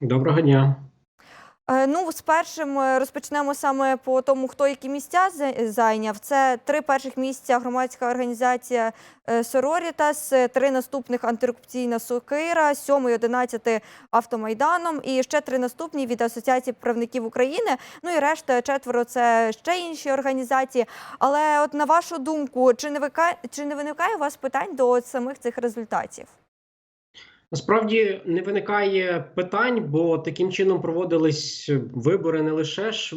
Доброго дня. Е, Ну, з першим е, розпочнемо саме по тому, хто які місця за- зайняв. Це три перших місця громадська організація е, Сорорітас, три наступних антикорупційна Сокира, сьомий, одинадцятий автомайданом і ще три наступні від Асоціації правників України. Ну і решта четверо це ще інші організації. Але от на вашу думку, чи не вика... чи не виникає у вас питань до самих цих результатів? Насправді не виникає питань, бо таким чином проводились вибори не лише ж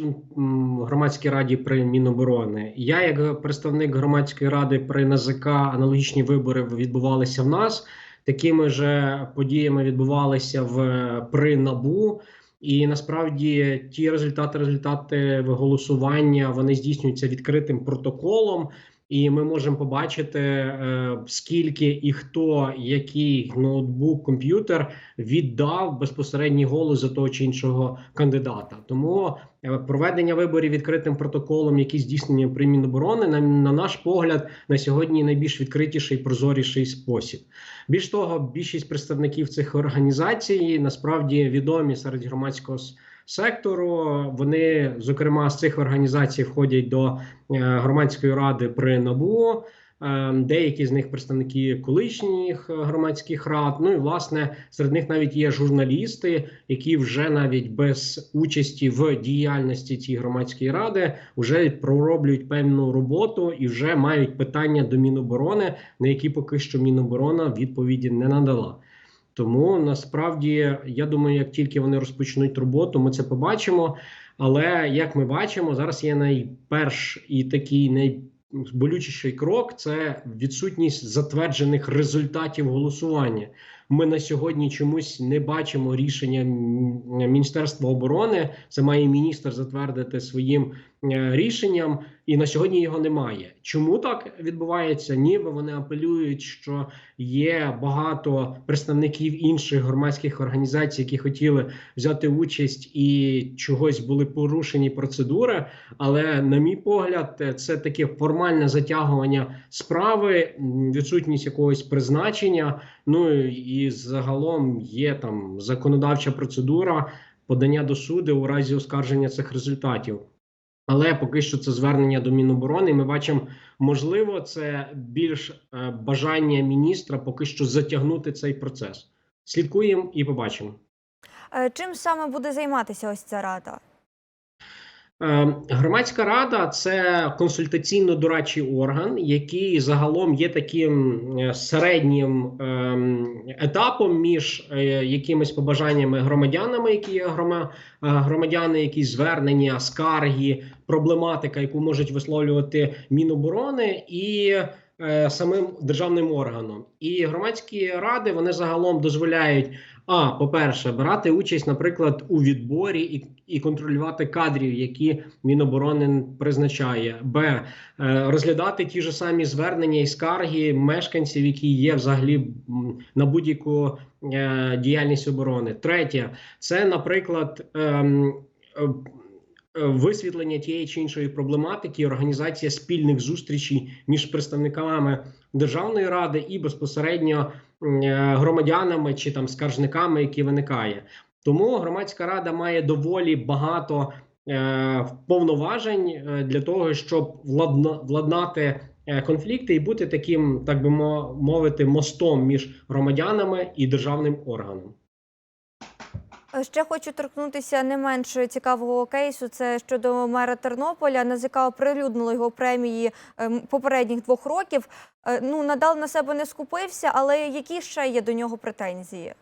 громадській раді при Міноборони. Я, як представник громадської ради при НАЗК, аналогічні вибори відбувалися в нас. Такими ж подіями відбувалися в при НАБУ. І насправді ті результати, результати голосування вони здійснюються відкритим протоколом. І ми можемо побачити, е, скільки і хто який ноутбук, комп'ютер віддав безпосередній голос за того чи іншого кандидата. Тому е, проведення виборів відкритим протоколом, які здійснені при Міноборони, на, на наш погляд, на сьогодні найбільш відкритіший прозоріший спосіб. Більш того, більшість представників цих організацій насправді відомі серед громадського сектору. Вони, зокрема, з цих організацій входять до е, громадської ради при НАБУ. Е, Деякі з них представники колишніх е, громадських рад. Ну і власне серед них навіть є журналісти, які вже навіть без участі в діяльності цієї громадської ради вже пророблюють певну роботу і вже мають питання до Міноборони, на які поки що Міноборона відповіді не надала. Тому насправді я думаю, як тільки вони розпочнуть роботу, ми це побачимо. Але як ми бачимо, зараз є найперш і такий найболючіший крок це відсутність затверджених результатів голосування. Ми на сьогодні чомусь не бачимо рішення Міністерства оборони. Це має міністр затвердити своїм е, рішенням, і на сьогодні його немає. Чому так відбувається? Ніби вони апелюють, що є багато представників інших громадських організацій, які хотіли взяти участь і чогось були порушені процедури. Але, на мій погляд, це таке формальне затягування справи, відсутність якогось призначення. Ну і загалом є там законодавча процедура подання до суду у разі оскарження цих результатів. Але поки що це звернення до Міноборони. Ми бачимо, можливо, це більш е, бажання міністра поки що затягнути цей процес. Слідкуємо і побачимо. Е, Чим саме буде займатися ось ця рада? Е, Громадська рада це консультаційно-дорадчий орган, який загалом є таким е, середнім ем, етапом між е, якимись побажаннями громадянами, які є грома, громадяни, якісь звернення, скарги, проблематика, яку можуть висловлювати Міноборони і самим державним органом. І громадські ради вони загалом дозволяють. А, по-перше, брати участь, наприклад, у відборі і, і контролювати кадрів, які Міноборони призначає. Б. Е, розглядати ті ж самі звернення і скарги мешканців, які є взагалі на будь-яку е, діяльність оборони. Третє, це, наприклад, ем, е, висвітлення тієї чи іншої проблематики, організація спільних зустрічей між представниками державної ради і безпосередньо е, громадянами чи там скаржниками, які виникає. Тому громадська рада має доволі багато е, повноважень е, для того, щоб владна, владнати е, конфлікти і бути таким, так би мо- мовити, мостом між громадянами і державним органом. Е, Ще хочу торкнутися не менш цікавого кейсу. Це щодо мера Тернополя. НАЗК оприлюднило його премії ем, попередніх двох років. Е, Ну надал на себе не скупився, але які ще є до нього претензії?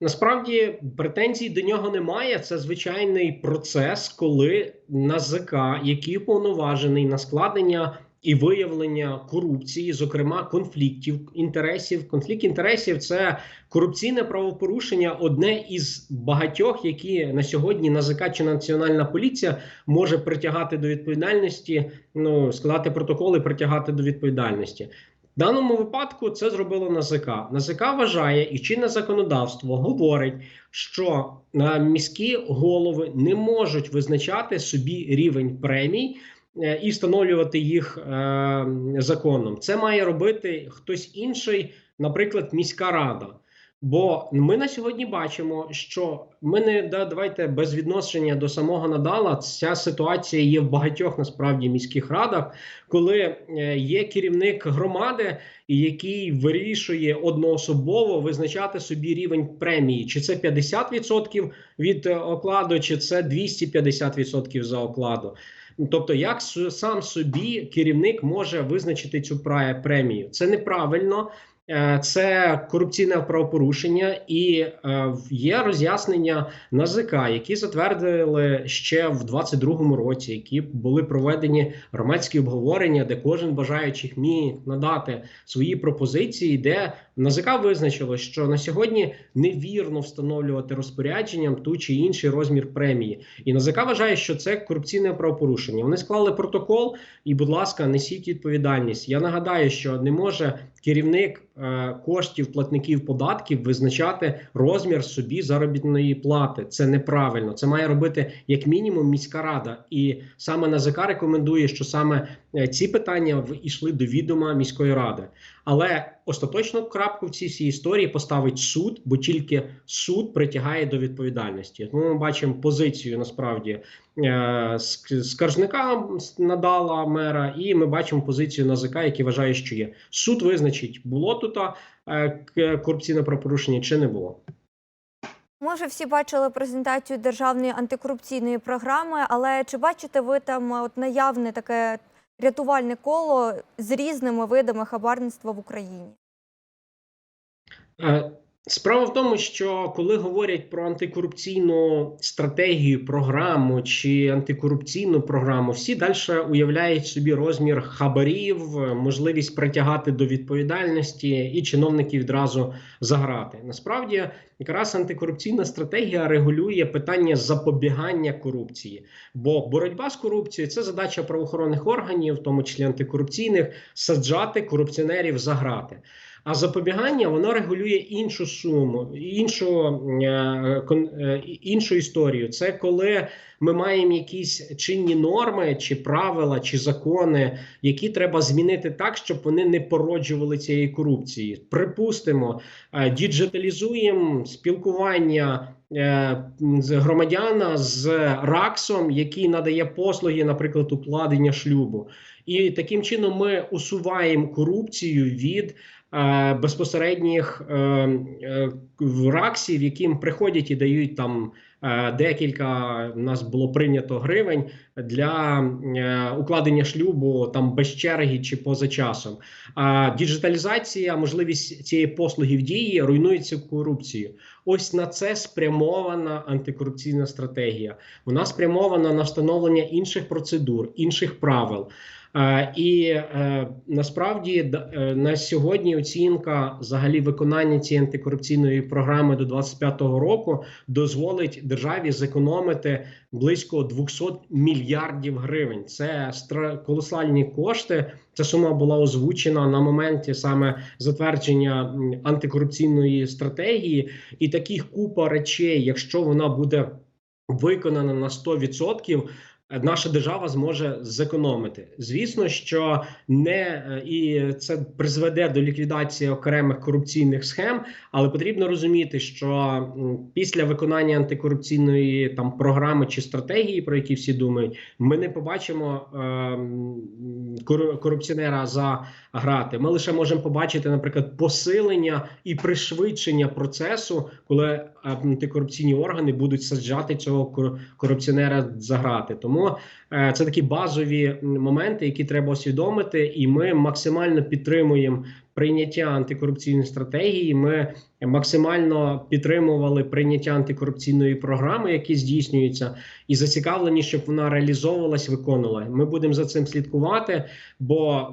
Насправді претензій до нього немає. Це звичайний процес, коли НАЗК, який уповноважений на складення і виявлення корупції, зокрема конфліктів інтересів. Конфлікт інтересів це корупційне правопорушення, одне із багатьох, які на сьогодні НАЗК чи Національна поліція може притягати до відповідальності, ну складати протоколи, притягати до відповідальності. В даному випадку це зробило НАЗК. НАЗК вважає і чинне законодавство говорить, що е, міські голови не можуть визначати собі рівень премій і встановлювати їх е, законом. Це має робити хтось інший, наприклад, міська рада. Бо ми на сьогодні бачимо, що ми не да, давайте без відношення до самого Надала. Ця ситуація є в багатьох насправді міських радах, коли е, є керівник громади, який вирішує одноособово визначати собі рівень премії, чи це 50% від е, окладу, чи це 250% за окладу. Тобто, як сам собі керівник може визначити цю премію? Це неправильно. Е, Це корупційне правопорушення, і е, є роз'яснення НАЗК, які затвердили ще в 22-му році, які були проведені громадські обговорення, де кожен бажаючих міг надати свої пропозиції, де НАЗК визначило, що на сьогодні невірно встановлювати розпорядженням ту чи інший розмір премії. І НАЗК вважає, що це корупційне правопорушення. Вони склали протокол, і, будь ласка, несіть відповідальність. Я нагадаю, що не може керівник е, коштів платників податків визначати розмір собі заробітної плати. Це неправильно. Це має робити як мінімум міська рада. І саме НАЗК рекомендує, що саме е, ці питання йшли до відома міської ради. Але остаточну крапку в цій всій історії поставить суд, бо тільки суд притягає до відповідальності. Тому ми бачимо позицію насправді е, скаржника надала мера, і ми бачимо позицію НАЗК, який вважає, що є. Суд визначить, було тут е, корупційне правопорушення чи не було. Ми вже всі бачили презентацію державної антикорупційної програми, але чи бачите ви там е, от наявне таке рятувальне коло з різними видами хабарництва в Україні? Е, Справа в тому, що коли говорять про антикорупційну стратегію, програму чи антикорупційну програму, всі далі уявляють собі розмір хабарів, можливість притягати до відповідальності і чиновників відразу заграти. Насправді, якраз антикорупційна стратегія регулює питання запобігання корупції, бо боротьба з корупцією це задача правоохоронних органів, в тому числі антикорупційних, саджати корупціонерів за грати. А запобігання воно регулює іншу суму, іншу, е, е, іншу історію. Це коли ми маємо якісь чинні норми, чи правила, чи закони, які треба змінити так, щоб вони не породжували цієї корупції. Припустимо, е, діджиталізуємо спілкування. громадяна з РАКСом, який надає послуги, наприклад, укладення шлюбу, і таким чином ми усуваємо корупцію від безпосередніх е, е, раксів, яким приходять і дають там е, декілька. У нас було прийнято гривень для е, укладення шлюбу там без черги чи поза часом. А діджиталізація, можливість цієї послуги в дії руйнує цю корупцію. Ось на це спрямована антикорупційна стратегія. Вона спрямована на встановлення інших процедур, інших правил. Е, І е, насправді е, на сьогодні оцінка взагалі виконання цієї антикорупційної програми до 25-го року дозволить державі зекономити близько 200 мільярдів гривень. Це колосальні кошти. Ця сума була озвучена на моменті саме затвердження антикорупційної стратегії, і таких купа речей, якщо вона буде виконана на 100%, е, Наша держава зможе зекономити. Звісно, що не е, і це призведе до ліквідації окремих корупційних схем, але потрібно розуміти, що після виконання антикорупційної там програми чи стратегії, про які всі думають, ми не побачимо кору- корупціонера за грати. Ми лише можемо побачити, наприклад, посилення і пришвидшення процесу, коли е, антикорупційні органи будуть саджати цього кор- корупціонера за грати. Тому е, це такі базові моменти, які треба усвідомити, і ми максимально підтримуємо прийняття антикорупційної стратегії. Ми максимально підтримували прийняття антикорупційної програми, які здійснюються, і зацікавлені, щоб вона реалізовувалась, виконувала. Ми будемо за цим слідкувати, бо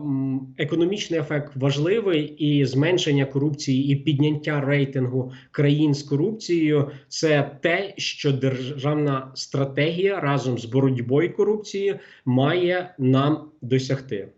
економічний ефект важливий і зменшення корупції і підняття рейтингу країн з корупцією це те, що державна стратегія разом з боротьбою корупцією має нам досягти.